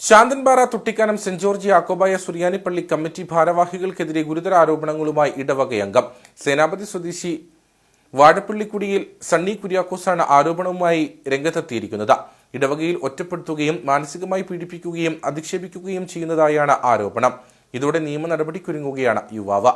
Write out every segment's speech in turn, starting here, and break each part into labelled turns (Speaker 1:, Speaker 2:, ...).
Speaker 1: Santhanpara Thuttikkanam saint George Yakobaya സുറിയാനിപ്പള്ളി committee ഭാരവാഹികൾക്കെതിരെ ഗുരുതര ആരോപണങ്ങളുമായി ഇടവകയംഗം. സേനാപതി സ്വദേശി വാഴപ്പള്ളിക്കുടിയിൽ സണ്ണി കുര്യാക്കോസാണ് ആരോപണവുമായി രംഗത്തെത്തിയിരിക്കുന്നത്. ഇടവകയിൽ ഒറ്റപ്പെടുത്തുകയും മാനസികമായി പീഡിപ്പിക്കുകയും അധിക്ഷേപിക്കുകയും ചെയ്യുന്നതായാണ് ആരോപണം. ഇതോടെ നിയമ നടപടിക്കൊരുങ്ങുകയാണ് യുവാവ്.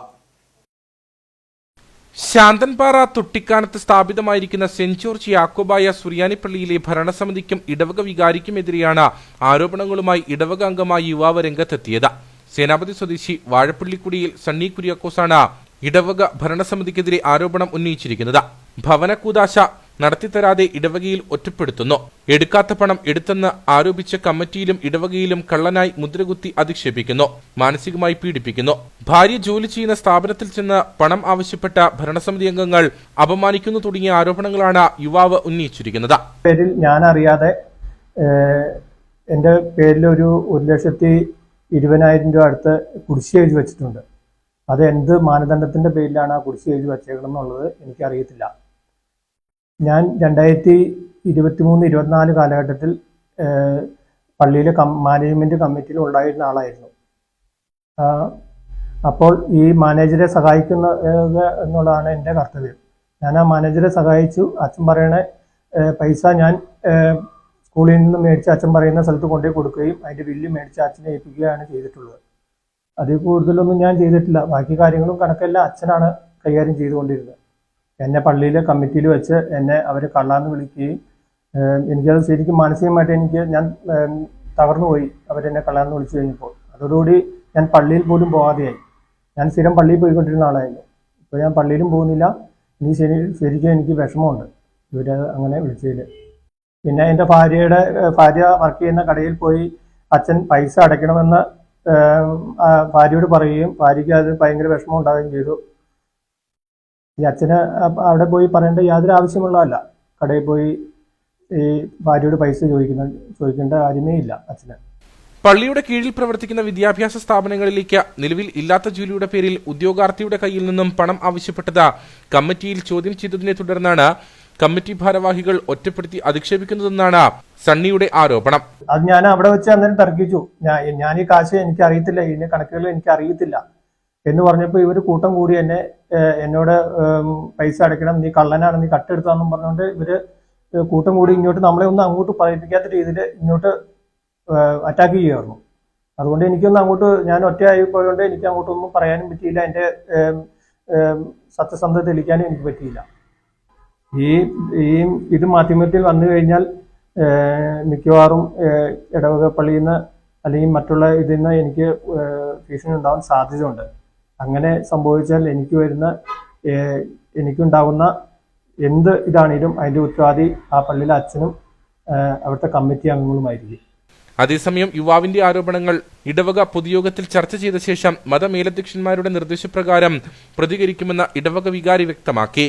Speaker 1: ശാന്തൻപാറ തുട്ടിക്കാനത്ത് സ്ഥാപിതമായിരിക്കുന്ന സെന്റ് ജോർജ് യാക്കോബായ സുറിയാനിപ്പള്ളിയിലെ ഭരണസമിതിക്കും ഇടവക വികാരിക്കുമെതിരെയാണ് ആരോപണങ്ങളുമായി ഇടവക അംഗമായി യുവാവ് രംഗത്തെത്തിയത്. സേനാപതി സ്വദേശി വാഴപ്പള്ളിക്കുടിയിൽ സണ്ണി കുര്യാക്കോസാണ് ഇടവക ഭരണസമിതിക്കെതിരെ ആരോപണം ഉന്നയിച്ചിരിക്കുന്നത്. ഭവനകൂതാശ നടത്തിത്തരാതെ ഇടവകയിൽ ഒറ്റപ്പെടുത്തുന്നു. എടുക്കാത്ത പണം എടുത്തെന്ന് ആരോപിച്ച കമ്മിറ്റിയിലും ഇടവകയിലും കള്ളനായി മുദ്രകുത്തി അധിക്ഷേപിക്കുന്നു. മാനസികമായി പീഡിപ്പിക്കുന്നു. ഭാര്യ ജോലി ചെയ്യുന്ന സ്ഥാപനത്തിൽ ചെന്ന് പണം ആവശ്യപ്പെട്ട ഭരണസമിതി അംഗങ്ങൾ അപമാനിക്കുന്നു തുടങ്ങിയ ആരോപണങ്ങളാണ് യുവാവ് ഉന്നയിച്ചിരിക്കുന്നത്.
Speaker 2: പേരിൽ ഞാൻ അറിയാതെ എന്റെ പേരിൽ ഒരു ഒരു ലക്ഷത്തി ഇരുപതിനായിരം രൂപ അടുത്ത് കുടിശ്ശി എഴുതി വെച്ചിട്ടുണ്ട്. അത് എന്ത് മാനദണ്ഡത്തിന്റെ പേരിലാണ് ആ കുടിശ്ശി എഴുതി വെച്ചേക്കണം എന്നുള്ളത് എനിക്കറിയത്തില്ല. ഞാൻ രണ്ടായിരത്തി ഇരുപത്തി മൂന്ന് ഇരുപത്തിനാല് കാലഘട്ടത്തിൽ പള്ളിയിലെ കം മാനേജ്മെന്റ് കമ്മിറ്റിയിൽ ഉണ്ടായിരുന്ന ആളായിരുന്നു. അപ്പോൾ ഈ മാനേജരെ സഹായിക്കുന്ന എന്നുള്ളതാണ് എന്റെ കർത്തവ്യം. ഞാൻ ആ മാനേജരെ സഹായിച്ചു. അച്ഛൻ പറയണ പൈസ ഞാൻ സ്കൂളിൽ നിന്ന് മേടിച്ച് അച്ഛൻ പറയുന്ന സ്ഥലത്ത് കൊണ്ടുപോയി കൊടുക്കുകയും അതിന്റെ ബില്ല് മേടിച്ച് അച്ഛനെ ഏൽപ്പിക്കുകയാണ് ചെയ്തിട്ടുള്ളത്. അതിൽ കൂടുതലൊന്നും ഞാൻ ചെയ്തിട്ടില്ല. ബാക്കി കാര്യങ്ങളും കണക്കെല്ലാം അച്ഛനാണ് കൈകാര്യം ചെയ്തുകൊണ്ടിരുന്നത്. എന്നെ പള്ളിയിലെ കമ്മിറ്റിയിൽ വെച്ച് എന്നെ അവർ കള്ളാന്ന് വിളിക്കുകയും എനിക്കത് ശരിക്കും മാനസികമായിട്ട് എനിക്ക് ഞാൻ തകർന്നുപോയി തകർന്നു പോയി. അവരെന്നെ കള്ളാന്ന് വിളിച്ചു കഴിഞ്ഞപ്പോൾ. അതോടുകൂടി ഞാൻ പള്ളിയിൽ പോലും പോകാതെയായി ഞാൻ സ്ഥിരം പള്ളിയിൽ പോയിക്കൊണ്ടിരുന്ന ആളായിരുന്നു. ഇപ്പോൾ ഞാൻ പള്ളിയിലും പോകുന്നില്ല. ഇനി ശരി ശരിക്കും എനിക്ക് വിഷമമുണ്ട് ഇവർ അങ്ങനെ വിളിച്ചതിൽ പിന്നെ എന്റെ ഭാര്യയുടെ ഭാര്യ വർക്ക് ചെയ്യുന്ന കടയിൽ പോയി അച്ഛൻ പൈസ അടയ്ക്കണമെന്ന് ഭാര്യയോട് പറയുകയും ഭാര്യയ്ക്ക് അത് ഭയങ്കര വിഷമം ഉണ്ടാവുകയും ചെയ്തു. ഈ അച്ഛന് അവിടെ പോയി പറയേണ്ട യാതൊരു ആവശ്യമുള്ളതല്ല. കടയിൽ പോയി ഈ ഭാര്യയോട് പൈസ ചോദിക്കുന്ന ചോദിക്കേണ്ട കാര്യമേ ഇല്ല അച്ഛന്.
Speaker 1: പള്ളിയുടെ കീഴിൽ പ്രവർത്തിക്കുന്ന വിദ്യാഭ്യാസ സ്ഥാപനങ്ങളിലേക്ക് നിലവിൽ ഇല്ലാത്ത ജോലിയുടെ പേരിൽ ഉദ്യോഗാർത്ഥിയുടെ കയ്യിൽ നിന്നും പണം ആവശ്യപ്പെട്ടത് കമ്മിറ്റിയിൽ ചോദ്യം ചെയ്തതിനെ തുടർന്നാണ് കമ്മിറ്റി ഭാരവാഹികൾ ഒറ്റപ്പെടുത്തി അധിക്ഷേപിക്കുന്നതെന്നാണ് സണ്ണിയുടെ ആരോപണം.
Speaker 2: അത് ഞാൻ അവിടെ വെച്ച് അന്നേരം തർക്കിച്ചു. ഞാൻ ഈ കാശ് എനിക്ക് അറിയത്തില്ല ഇതിന്റെ കണക്കുകൾ എനിക്ക് അറിയത്തില്ല എന്ന് പറഞ്ഞപ്പോൾ ഇവർ കൂട്ടം കൂടി എന്നെ എന്നോട് പൈസ അടയ്ക്കണം നീ കള്ളനാണ് നീ കട്ടെടുത്താന്നും പറഞ്ഞുകൊണ്ട് ഇവർ കൂട്ടം കൂടി ഇങ്ങോട്ട് നമ്മളെ ഒന്നും അങ്ങോട്ട് പറയിപ്പിക്കാത്ത രീതിയിൽ ഇങ്ങോട്ട് അറ്റാക്ക് ചെയ്യുമായിരുന്നു അതുകൊണ്ട് എനിക്കൊന്നും അങ്ങോട്ട് ഞാൻ ഒറ്റയായി പോയതുകൊണ്ട് എനിക്ക് അങ്ങോട്ടൊന്നും പറയാനും പറ്റിയില്ല. എന്റെ സത്യസന്ധത തെളിയിക്കാനും എനിക്ക് പറ്റിയില്ല. ഈ ഈ ഇത് മാധ്യമത്തിൽ വന്നു കഴിഞ്ഞാൽ മിക്കവാറും ഇടവക പള്ളിയിൽ നിന്ന് അല്ലെങ്കിൽ മറ്റുള്ള ഇതിൽ നിന്ന് എനിക്ക് ഭീഷണി ഉണ്ടാവാൻ സാധ്യതയുണ്ട്. അങ്ങനെ സംഭവിച്ചാൽ എനിക്ക് വരുന്ന എനിക്കുണ്ടാവുന്ന എന്ത് ഇതാണേലും അതിന്റെ ഉത്തരവാദി ആ പള്ളിയിലെ അച്ഛനും അവിടുത്തെ കമ്മിറ്റി അംഗങ്ങളുമായിരിക്കും.
Speaker 1: അതേസമയം യുവാവിന്റെ ആരോപണങ്ങൾ ഇടവക പൊതുയോഗത്തിൽ ചർച്ച ചെയ്ത ശേഷം മതമേലധ്യക്ഷന്മാരുടെ നിർദ്ദേശപ്രകാരം പ്രതികരിക്കുമെന്ന് ഇടവക വികാരി വ്യക്തമാക്കി.